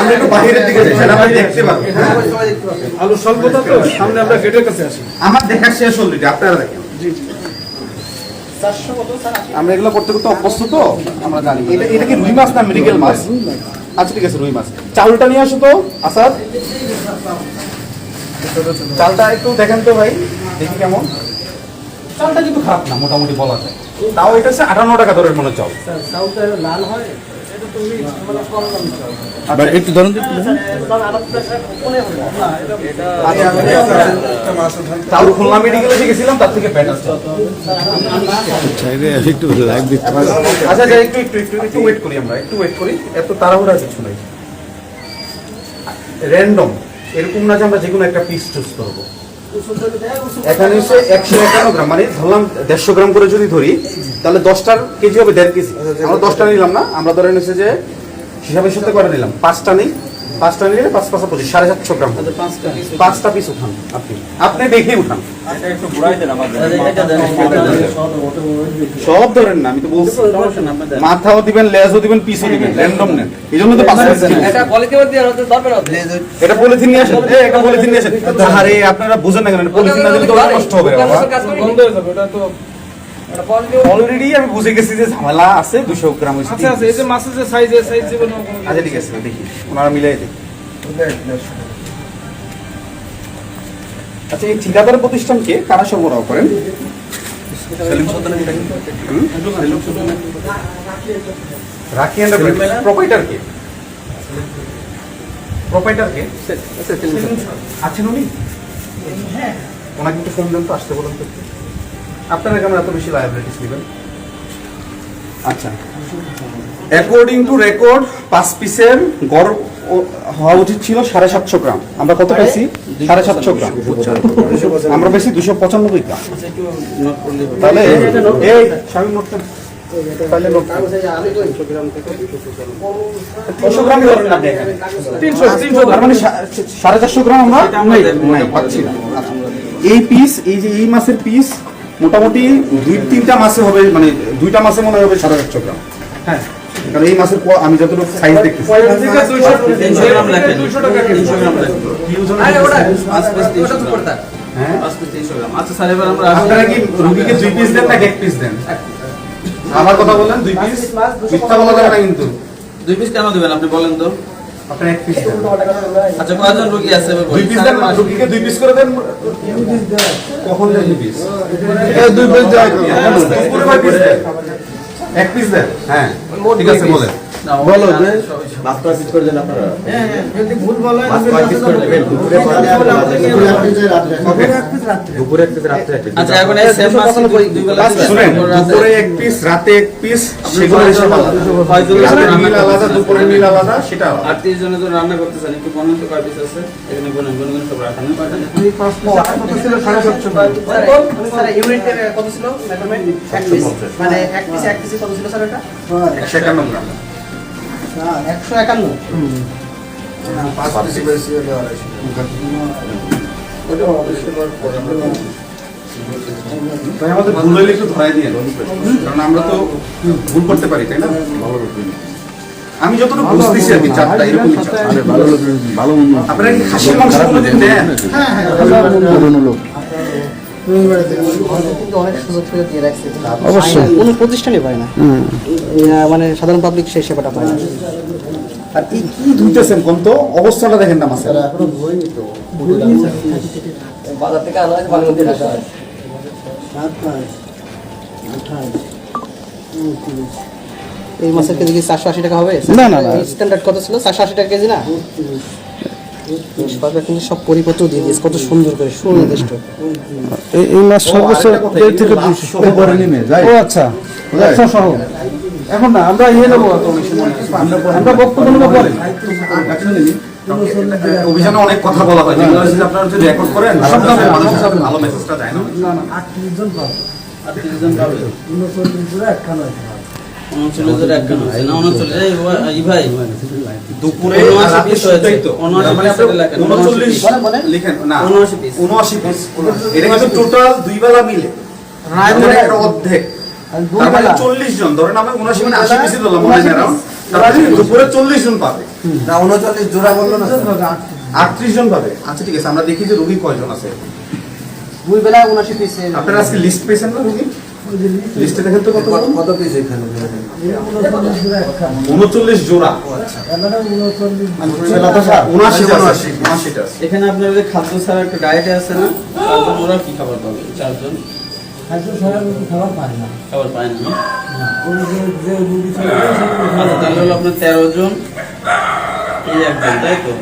আমরা একটু বাইরের দিকে যাই সেটা দেখতে পাবেন? আলু স্বল্পতা তো সামনে আমরা গেটের কাছে আসি আমার দেখা শেষ অলরেডি আপনারা দেখেন। আমরা এগুলো করতে করতে অভ্যস্ত তো আমরা জানি। এটা এটা কি রুই মাছ না মেডিকেল মাছ? আচ্ছা ঠিক আছে রুই মাছ। চাউলটা নিয়ে আসো তো আসাদ। চালটা একটু দেখেন তো ভাই দেখি কেমন। চালটা কিন্তু খারাপ না মোটামুটি বলা যায়। তাও এটা হচ্ছে আটান্ন টাকা দরের মনে চাল। চাউলটা লাল হয়। মানে আচ্ছা একটু ধরুন তো খুলনা মেডিকেলে যে তার থেকে একটু লাইভ দিতে আচ্ছা আচ্ছা একটু একটু একটু একটু ওয়েট করি আমরা একটু ওয়েট করি। এত তাড়াহুড়া কিছু নাই। র্যান্ডম এরকম না যে আমরা যে কোনো একটা পিস চুজ করব। এখানে হচ্ছে একশো একান্ন গ্রাম মানে ধরলাম দেড়শো গ্রাম করে যদি ধরি, তাহলে দশটার কেজি হবে দেড় কেজি। আমরা দশটা নিলাম না, আমরা ধরেন হচ্ছে যে হিসাবের সাথে করে নিলাম। পাঁচটা নেই পাঁচটা নিলে পাঁচ পাঁচটা পঁচিশ সাড়ে সাতশো গ্রাম পাঁচটা পিস উঠান। আপনি। আপনি দেখে উঠান। সব ধরেন না আমি তো বলছি। মাথাও দিবেন লেজও দিবেন পিসও দিবেন র্যান্ডম নেন। এই জন্য তো পাঁচ। এটা পলিথিন নিয়ে আসেন। একটা পলিথিন নিয়ে আসেন। আরে আপনারা বুঝেন না কেন পলিথিন না দিলে তো নষ্ট হবে অলরেডি আমি বুঝে গেছি যে ঝামেলা আছে দুশো গ্রাম হয়েছে আচ্ছা আচ্ছা এই যে মাছের যে সাইজ সাইজ জীবনে আচ্ছা ঠিক আছে দেখি। ওনারা মিলাই দেখি আচ্ছা এই ঠিকাদার প্রতিষ্ঠানকে কারা সরবরাহ করেন? রাখি প্রোপাইটার কে প্রোপাইটার কে আছেন উনি? ওনাকে একটু ফোন দেন তো আসতে বলুন তো। আপনারা কেন এত বেশি লায়াবিলিটিস নেবেন? আচ্ছা। অ্যাকর্ডিং টু রেকর্ড পাঁচ পিসের গড় হওয়া উচিত ছিল সাড়ে সাতশো গ্রাম। আমরা কত পেয়েছি? সাড়ে সাতশো গ্রাম। আমরা পেয়েছি দুশো পঁচানব্বই গ্রাম। তাহলে এই স্বামী নোট দেন। তাহলে মানে সাড়ে চারশো গ্রাম আমরা পাচ্ছি না। আচ্ছা। এই পিস এই যে এই মাসের পিস মোটামুটি দুই তিনটা মাসে হবে মানে দুইটা মাসে মনে হবে সাড়ে চারশো গ্রাম। হ্যাঁ। কারণ এই মাছের ক- আমি যতটুকু সাইজ দেখতেছি। গ্রাম। হ্যাঁ। আচ্ছা স্যার এবার আমরা আপনারা কি রুগীকে দুই পিস দেন নাকি এক পিস দেন? আমার কথা বলেন দুই পিস মিথ্যা বলা যাবে না কিন্তু। দুই পিস কেন দিবেন? আপনি বলেন তো। আপনারা এক পিস দেন। আচ্ছা কয়জন রুগী আছে? দুই পিস দেন রুগীকে দুই পিস করে দেন। কখন দেন দুই পিস দুই পিস দেন এক পিস দেন। হ্যাঁ ঠিক আছে বলেন। বলো যে-। মাছ কয় পিস করে দেন আপনারা। ভুল বলে মাছ কয় পিস করে দেবেন। দুপুরে পিস দুপুরে এক পিস রাত্রে এক পিস আচ্ছা এখন এই সেম মাছ দুই- বেলা শুনেন রাতে- দুপুরে এক পিস রাতে এক পিস সেগুলো কয়জন- আলাদা? মিল আলাদা? দুপুরের মিল আলাদা সেটা আর তিরিশ জনের জন্য রান্না করতেছেন একটু বলেন তো কয় পিস আছে? এখানে বলেন বলেন সব রাখেন কয়টা সাড়ে সাতশো মানে এক পিস এক পিসে কত ছিল স্যার এটা? একশো একান্ন গ্রাম। একশো একান্ন। তাই আমাদের ভুল হইলে একটু ধরাই দিয়ে কারণ আমরা তো ভুল করতে পারি তাই না? আমি যতটুকু বুঝতেছি আর কি চারটা এরকমই চার। ভালো ভালো আপনারা কি খাসির মাংস কোনোদিন দেন? পুরনো লোক কিন্তু অনেক সুযোগ সুযোগ দিয়ে রাখছে অবশ্যই। কোনো প্রতিষ্ঠানই পায় না। মানে সাধারণ পাবলিক সেই সেবাটা পায় না। আর এই কি ধুইতেছেন কোন তো? অবস্থাটা দেখেন না মাছের বাজার থেকে আনা হয়। এই মাছের কেজি কি চারশো আশি টাকা হবে? না, না, না। স্ট্যান্ডার্ড কত ছিল? চারশো আশি টাকা কেজি না? সরকার কিন্তু সব পরিপত্র দিয়ে দিয়েছে কত সুন্দর করে সুনির্দিষ্ট এই এই মাছ সর্বোচ্চ দেড় থেকে ও আচ্ছা। সহ। এখন না আমরা ইয়ে নেব। আমরা বক্তব্য নেব পরে। অভিযানে অনেক কথা বলা হয় যেগুলো আপনারা যদি রেকর্ড করেন সব মানুষের সাথে ভালো মেসেজটা যায় না। জন পাবে। জন উনচল্লিশ, ও- অর্ধেক। চল্লিশ জন। ধরেন আমরা উনআশি মানে আশি পিসই ধরলাম মনে দুপুরে চল্লিশ জন পাবে। না উনচল্লিশ জোড়া বলল না আটত্রিশ জন পাবে। আচ্ছা ঠিক আছে আমরা দেখি যে রুগী কয়জন আছে। দুই বেলা উনআশি পিস আপনারা আজকে লিস্ট পেয়েছেন না রুগী? লিস্টে দেখেন তো কত কত- কত পিস এখানে উনচল্লিশ জোড়া। আপনার যে খাদ্য ছাড়া একটা ডায়েটে আছে না? চারজন ওরা কি খাবার পাবে? চারজন। খাবার পায় না। খাবার পায় না। আচ্ছা তাহলে হলো আপনার তেরো জন। এই একজন তাই তো?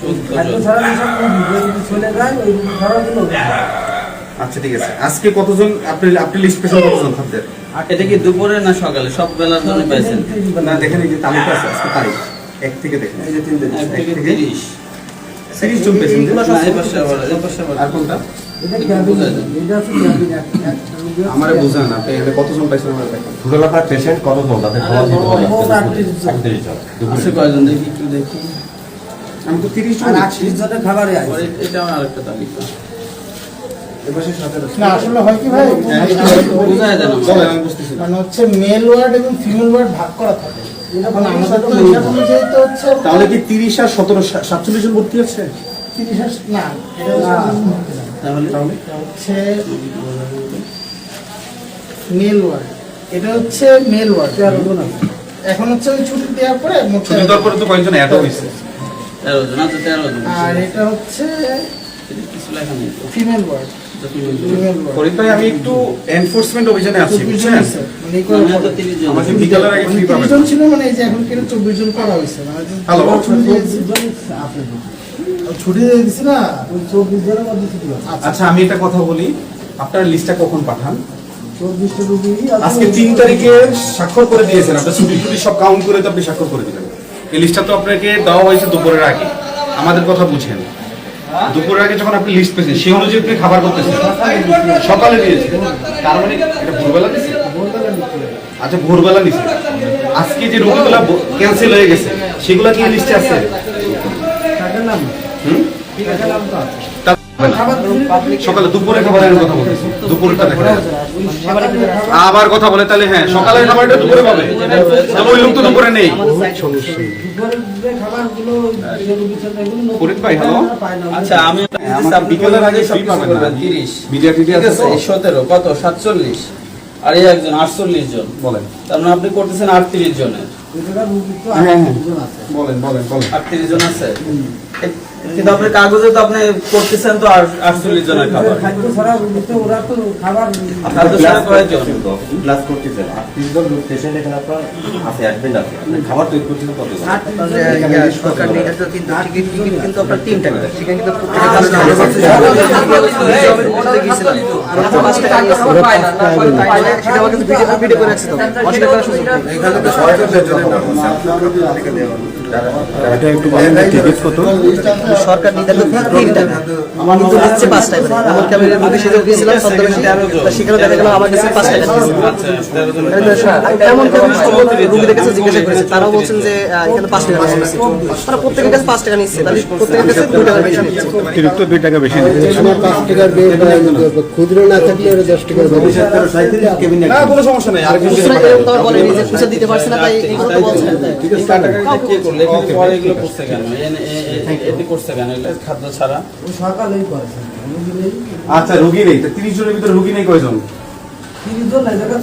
চোদ্দ জন। ছাড়া চলে যায় ওই আচ্ছা ঠিক আছে। আজকে কতজন আপনি আপনি কতজন খাদ্যের এটা কি দুপুরে না সকালে? সব বেলার জন্য পাইছেন না দেখেন এই যে তালিকা আছে আজকে তারিখ। এক থেকে দেখেন। এই যে তিন দিন এক থেকে তিরিশ। জন পেয়েছেন আর কোনটা? আমারে বুঝান আপনি এখানে কতজন পাইছেন আমার দেখেন। পেশেন্ট কতজন? তাদের খাবার দিতে কয়জন? দেখি একটু দেখি। আমি তো তিরিশ জন আছি। জনের খাবারই আছে। এটা আমার আরেকটা তালিকা। না আসলে হয় কি ভাই? মানে হচ্ছে মেল ওয়ার্ড এবং ফিমেল ওয়ার্ড ভাগ করা থাকে। তাহলে কি তিরিশ আর সতেরো সাতচল্লিশ জন ভর্তি আছে? তিরিশ হাজার না এটা হচ্ছে- তাহলে? তাহলে হচ্ছে মেল ওয়ার্ড এটা হচ্ছে মেল ওয়ার্ড তেরো জন আছে এখন হচ্ছে ওই ছুটি দেওয়ার পরে ছুটি দেওয়ার পরে তো কয়েকজন অ্যাড হয়েছে। তেরো জন আচ্ছা তেরো জন। আর এটা হচ্ছে ফিমেল ওয়ার্ড ফরিদ ভাই আমি একটু এনফোর্সমেন্ট অভিযানে আছি বুঝছেন। মানে আমাকে বিকালের আগে ফ্রি পাবেন। জন ছিল মানে এই যে এখন কিন্তু চব্বিশ জন করা হয়েছে মানে হ্যালো। ছুটি দিয়েছি। আছে। ছুটি দিয়ে দিছি না? ওই চব্বিশ জনের মধ্যে ছুটি আচ্ছা। আমি একটা কথা বলি আপনার লিস্টটা কখন পাঠান? আজকে তিন তারিখে স্বাক্ষর করে দিয়েছেন আপনার ছুটি টুটি সব কাউন্ট করে তো আপনি স্বাক্ষর করে দিবেন এই লিস্টটা তো আপনাকে দেওয়া হয়েছে দুপুরের আগে আমাদের কথা বুঝেন। দুপুরের আগে যখন আপনি লিস্ট পেয়েছেন সেই অনুযায়ী আপনি খাবার করতেছেন। সকালে দিয়েছেন। তার মানে এটা ভোরবেলা দিয়েছে আচ্ছা ভোরবেলা দিয়েছে আজকে যে রোগীগুলা ক্যান্সেল হয়ে গেছে সেগুলা কি লিস্টে আছে? হুম? সকালে দুপুরে খাবারের কথা দুপুরটা দেখা আবার কথা বলে তাহলে হ্যাঁ সকালের খাবারটা দুপুরে পাবে। ওই লোক তো দুপুরে নেই। ফরিদ ভাই, হ্যালো? আচ্ছা আমি বিকেলের আগে সব পাবেন না। তিরিশ। মিডিয়া টিডি ঠিক আছে আছে? তো? এই সতেরো কত? সাতচল্লিশ। আর এই একজন আটচল্লিশ জন। বলেন। তার মানে আপনি করতেছেন আটত্রিশ জনের। হ্যাঁ, হ্যাঁ। বলেন বলেন বলেন। আটত্রিশ জন আছে। কিন্তু আপনি কাগজে তো আপনি করতেছেন তো আটচল্লিশ জনের খাবার। খাদ্য ছাড়া তো ওরা তো খাবার খাদ্য ছাড়া কয়েকজন ক্লাস করতেছেন আটত্রিশ জন পেশেন্ট এখানে আপনার আছে অ্যাডমিট আছে। আপনি খাবার তৈরি করতেছেন কতজন সরকার নির্ধারিত টিকিট টিকিট কিন্তু আপনার তিন টাকা সেখানে কিন্তু সেটা আমার কিন্তু ভিডিও ভিডিও করে রাখছি তো। অস্বীকার করার সুযোগ নেই। সরকার নির্ধারিত তিন টাকা আমার কিন্তু দিচ্ছে পাঁচ টাকা করে। এমনকি আমি রুগী সেজে গিয়েছিলাম ছদ্মবেশে, তা সেখানে দেখা গেল আমার কাছে পাঁচ টাকা এমন কেউ রুগী দেখেছে জিজ্ঞাসা করেছে। তারাও বলছেন যে এখানে পাঁচ টাকা নিচ্ছে তারা প্রত্যেকের কাছে পাঁচ টাকা নিচ্ছে। তাহলে প্রত্যেকের কাছে দুই টাকা বেশি নিচ্ছে। অতিরিক্ত দুই টাকা বেশি খুচরো না থাকলে ওরা দশ টাকা না কোনো সমস্যা নেই। আরেকজন খুচরা এরকম তো আর বলেনি যে দিতে পারছে না তাই এগুলো তো বলছে। না। এই টাকাটা কে করলে এখানে পরে এগুলো করছে কেন? এনে- এ- এ- এতে করছে কেন? এগুলো খাদ্য ছাড়া? সকালেই করেছে আচ্ছা রুগী নেই। তা তিরিশ জনের ভিতরে রুগী নেই কয়জন? তিরিশ জন না জায়গা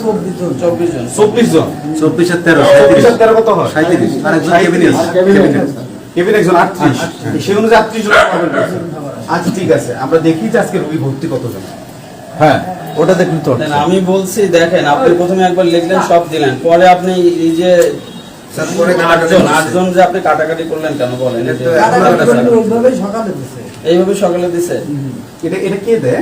চব্বিশ জন। চব্বিশ জন। চব্বিশ আর তেরো চব্বিশ আর তেরো কত হয়? সাঁত্রিশ। কেবিন একজন আটত্রিশ। সেই অনুযায়ী আটত্রিশ জন আচ্ছা ঠিক আছে। আমরা দেখি যে আজকে রুগী ভর্তি কতজন। হ্যাঁ ওটা দেখুন তো। আমি বলছি দেখেন আপনি প্রথমে একবার লিখলেন সব দিলেন। পরে আপনি এই যে আটজন যে আপনি কাটাকাটি করলেন কেন বলেন? এইভাবে সকালে দিছে। এটা এটা কে দেয়?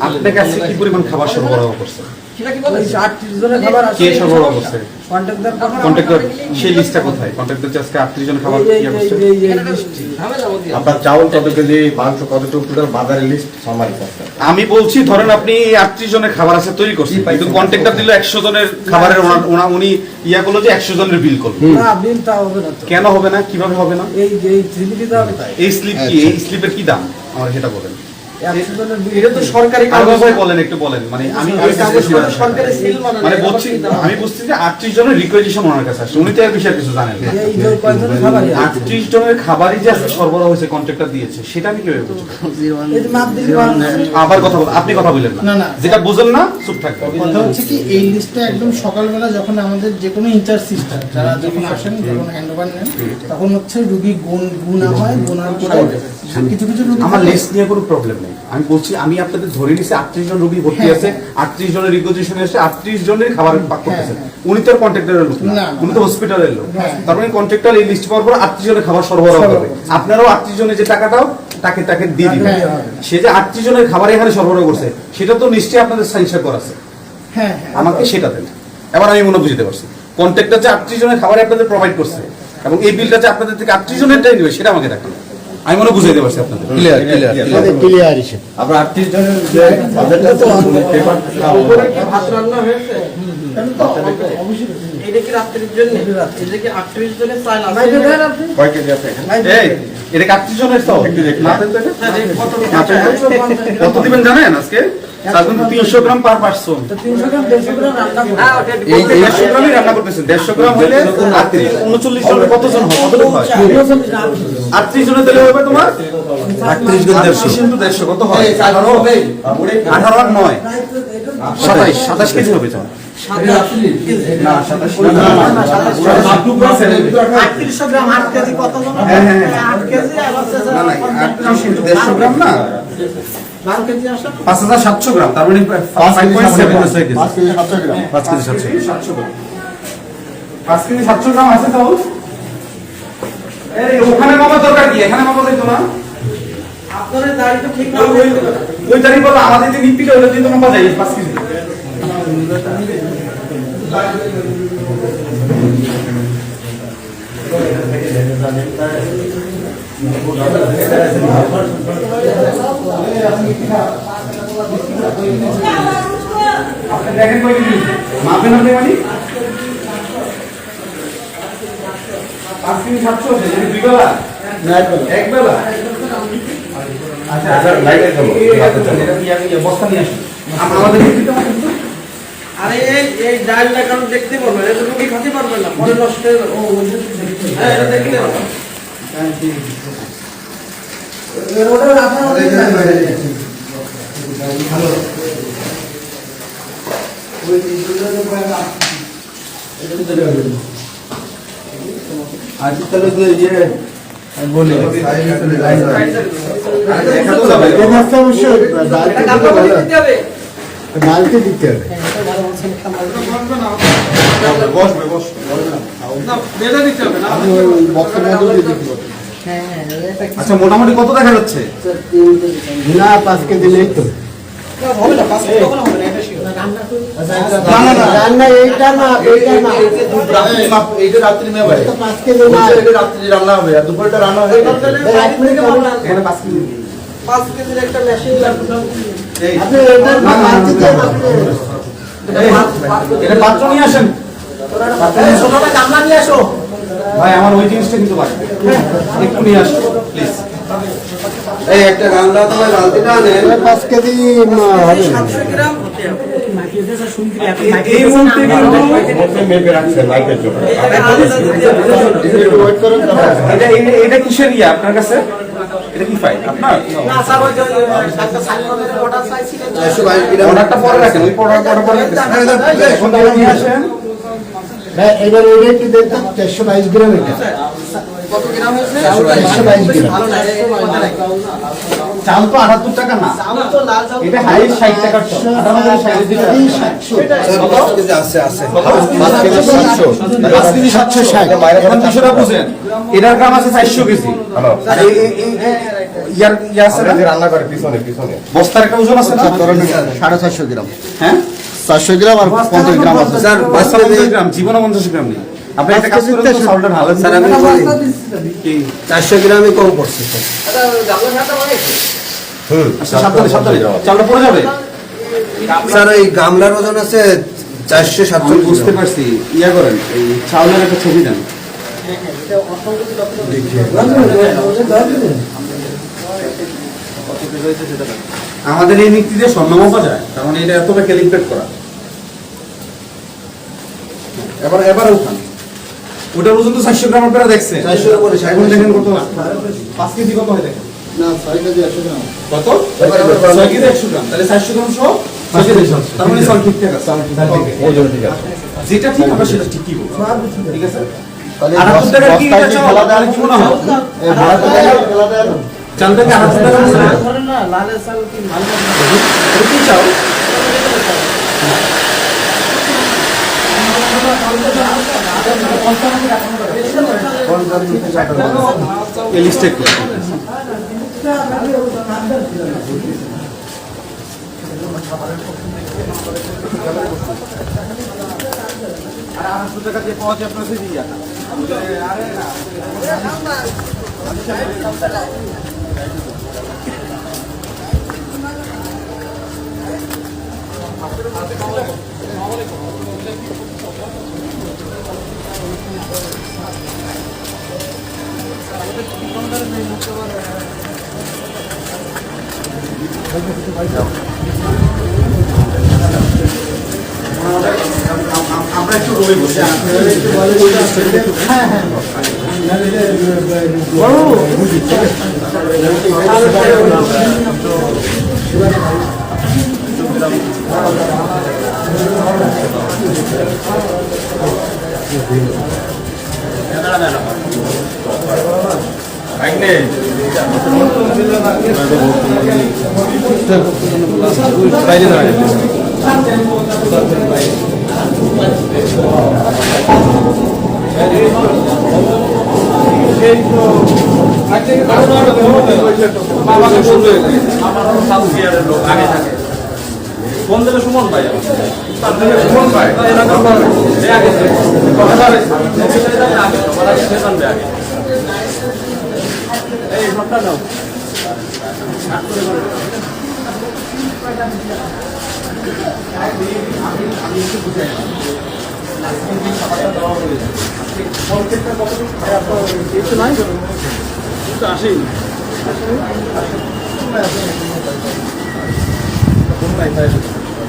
আপনার কাছে কি পরিমাণ খাবার সরবরাহ করছে? করছে? করছে? আমি বলছি ধরেন আপনি আটত্রিশ জনের খাবার আছে তৈরি করছেন কিন্তু কন্ট্রাক্টর দিল একশো জনের খাবারের উনি ইয়া করল যে একশো জনের বিল করল। না বিলটা হবে না তো। কেন হবে না? কীভাবে হবে না? এই যে এই থ্রিবিলিতে হবে তাই? এই স্লিপ কি? এই স্লিপের কি দাম? আমার সেটা বলেন। এটা তো সরকারি বলেন একটু বলেন। মানে আমি। সরকারি সিল মানে মানে বলছি আমি বুঝছি যে আটত্রিশ জনের রিকোয়েজিশন ওনার কাছে আসছে। উনি তো এর বিষয়ে কিছু জানেন না। জনের খাবারই যে সরবরাহ হয়েছে কন্ট্রাক্টর দিয়েছে সেটা আমি কীভাবে বুঝব? আবার কথা বল আপনি কথা বললেন না, না না। যেটা বুঝেন না চুপ থাকবেন কথা হচ্ছে কি এই লিস্টটা একদম সকালবেলা যখন আমাদের যে কোনো ইনচার্জ সিস্টেম যারা যখন আসেন যখন নেন তখন হচ্ছে রুগী গুণ গুণা হয় গুণার পরে কিছু কিছু রুগী আমার লিস্ট নিয়ে কোনো প্রবলেম নেই। আমি বলছি আমি আপনাদের ধরে নিছি আটত্রিশ জন রোগী ভর্তি হ্যাঁ, আছে আটত্রিশ জনের রিকোজিশন এসে আটত্রিশ জনের খাবার পাক করতেছেন। উনি তো কন্ট্রাক্টরের লোক। উনি তো হসপিটালের লোক। হ্যাঁ। তার মানে কন্ট্রাক্টর এই লিস্ট পাওয়ার পর আটত্রিশ জনের খাবার সরবরাহ করবে। আপনারাও আটত্রিশ জনের যে টাকাটাও তাকে তাকে দিয়ে দিবেন। হ্যাঁ, হ্যাঁ। সে যে আটত্রিশ জনের খাবার এখানে সরবরাহ করছে সেটা তো নিশ্চয়ই আপনাদের সাইন্সার হ্যাঁ হ্যাঁ। আমাকে সেটা দেন। এবার আমি মনে বুঝতে পারছি কন্ট্রাক্টর যে আটত্রিশ জনের খাবার আপনাদের প্রোভাইড করছে এবং এই বিলটা যে আপনাদের থেকে আটত্রিশ জনের টাইম দেবে সেটা আমাকে দেখান। আমি মনে বুঝাইতে পারছি আপনাদের। ক্লিয়ার ক্লিয়ার ক্লিয়ার হিসেবে আপনার আটত্রিশ জনের যে বাজেটটা তো উপরে কি ভাত রান্না হয়েছে? এটা কি রাত্রির জন্য? এটা কি আটত্রিশ জনের চাল আছে? মাইকে দেন আপনি। কয় কেজি আছে এই এটা কি আটত্রিশ জনের তো একটু দেখি। না দেন তো এটা? এই কত না দেন তো? কত দিবেন জানেন আজকে? তিনশো গ্রাম পার পার্সন। তো তিনশো গ্রাম দেড়শো গ্রাম। হ্যাঁ ওটা এই দেড়শো গ্রামই রান্না করতেছেন। দেড়শো গ্রাম হলে উনচল্লিশ জনের কতজন হয়? আটত্রিশ জনের দিলে হবে তোমার? আটত্রিশ গুণ দেড়শো। কিন্তু দেড়শো কত হয়? আঠারো। আঠারো? আর নয়। সাতাইশ। সাতাশ কেজি হবে তোমার। পাঁচ হাজার সাতশো গ্রাম। তার মানে কেজি পাঁচ কেজি সাতশো গ্রাম। পাঁচ কেজি সাতশো গ্রাম। পাঁচ কেজি সাতশো গ্রাম আছে এই ওখানে মাপা দরকার কি? এখানে মাপা যাইতো না? আপনাদের দাড়ি তো ঠিক না ওই- ওই- ওই তারিখ বলল আমাদের যে নিপিটা ওটা দিয়ে তো মাপা যায় পাঁচ কেজি। আপনি দেখেন কয় মাপেন আপনি মানে পাঁচ সাতশো দুই বেলা? এক বেলা? আচ্ছা আচ্ছা আমি বস্তা নিয়ে আসি আমাদের? আরে এই ডালটা কারণ দেখতে পারবেন এটা রুগী খেতে পারবে না পরে নষ্ট হয়ে যাবে। হ্যাঁ এটা দেখলে হবে। ওটা আপনার তাহলে ইয়ে বলি। দিতে হবে। বালতি দিতে বসবে বসবে আচ্ছা মোটামুটি কত দেখা যাচ্ছে? না পাঁচ কেজি নেই তো। হবে না পাঁচ কেজি হবে না এটা রান্না রান্না হবে আর দুপুরটা রান্না পাঁচ কেজির একটা মেশিন লাগবে। আপনি এটা পাত্র নিয়ে আসেন। গামলা নিয়ে আসো। ভাই আমার ওই জিনিসটা কিন্তু লাগবে একটু নিয়ে আসো প্লিজ এই একটা রান্না তোমার বালতিটা আনেন। পাঁচ কেজি হবে। এই মুহূর্তে কিন্তু মেপে রাখছেন লাইটের জন্য। এটা কিসের ইয়ে আপনার কাছে? এটা কি ফাইল আপনার? না স্যার ওই যে একটা অর্ডার চাইছিলেন গ্রাম অর্ডারটা পরে রাখেন ওই পরে পরে পরে আসেন। হ্যাঁ, এবার ওইটা একটু দেখতাম চারশো বাইশ গ্রাম এটা। চাল তো আটাত্তর টাকা না। হাই ষাট টাকার সাতশো। ষাট। এটার গ্রাম আছে চারশো কেজি। না? রান্না করে পিছনে পিছনে। বস্তার একটা ওজন আছে সাড়ে চারশো গ্রাম। হ্যাঁ? চারশো গ্রাম আর পঞ্চাশ গ্রাম আছে। স্যার পঞ্চাশ গ্রাম জীবনে পঞ্চাশ গ্রাম নেই। আপনি একটা কাজ করেন তো চাউলটা ঢালেন স্যার আমি বলি চারশো গ্রামে। কম পড়ছে আচ্ছা, সাবধানে সাবধানে। চাউলটা পড়ে যাবে? স্যার এই গামলার ওজন আছে চারশো বুঝতে পারছি। ইয়া করেন এই চাউলের একটা ছবি দেন। আমাদের এই নীতিতে স্বর্ণ মাপা যায় তার মানে এটা এতটা ক্যালিব্রেট করা। এবার এবার উঠান। ওটার ওজন তো চারশো গ্রাম আপনারা দেখছেন। চারশোর উপরে এখন দেখেন কত পাঁচ কেজি কত হয় দেখেন? না ছয় কেজি একশো গ্রাম। কত? ছয় কেজি একশো গ্রাম। তাহলে চারশো গ্রাম সহ। তার মানে চাউল ঠিকঠাক আছে। ওজন ঠিক আছে। যেটা ঠিক আমরা সেটা ঠিকই বলব। ঠিক। আছে? টাকার কি এটা কি মনে হয়? এই ভাড়াটা ফেলা দেয় না? চালটাকে আটাত্তর টাকা মনে হয়? এটা কি চাউল? এই লিস্টে একটু। আমরা একটু রয়ে বসে ফোন দিলে সুমন ভাই সুমন ভাই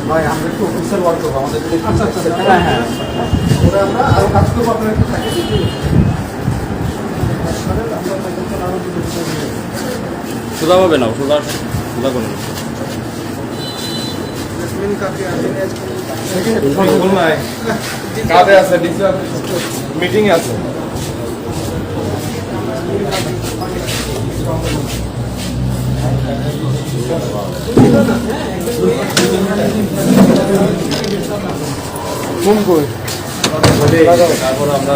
ভাই আমরা একটু আমাদের হ্যাঁ হ্যাঁ ওরা আমরা আরও কাজ করব। আপনার একটু থাকে সোজা হবে না সোজা সোজা করুন কাজে আছে? মিটিং আছে। তারপর আমরা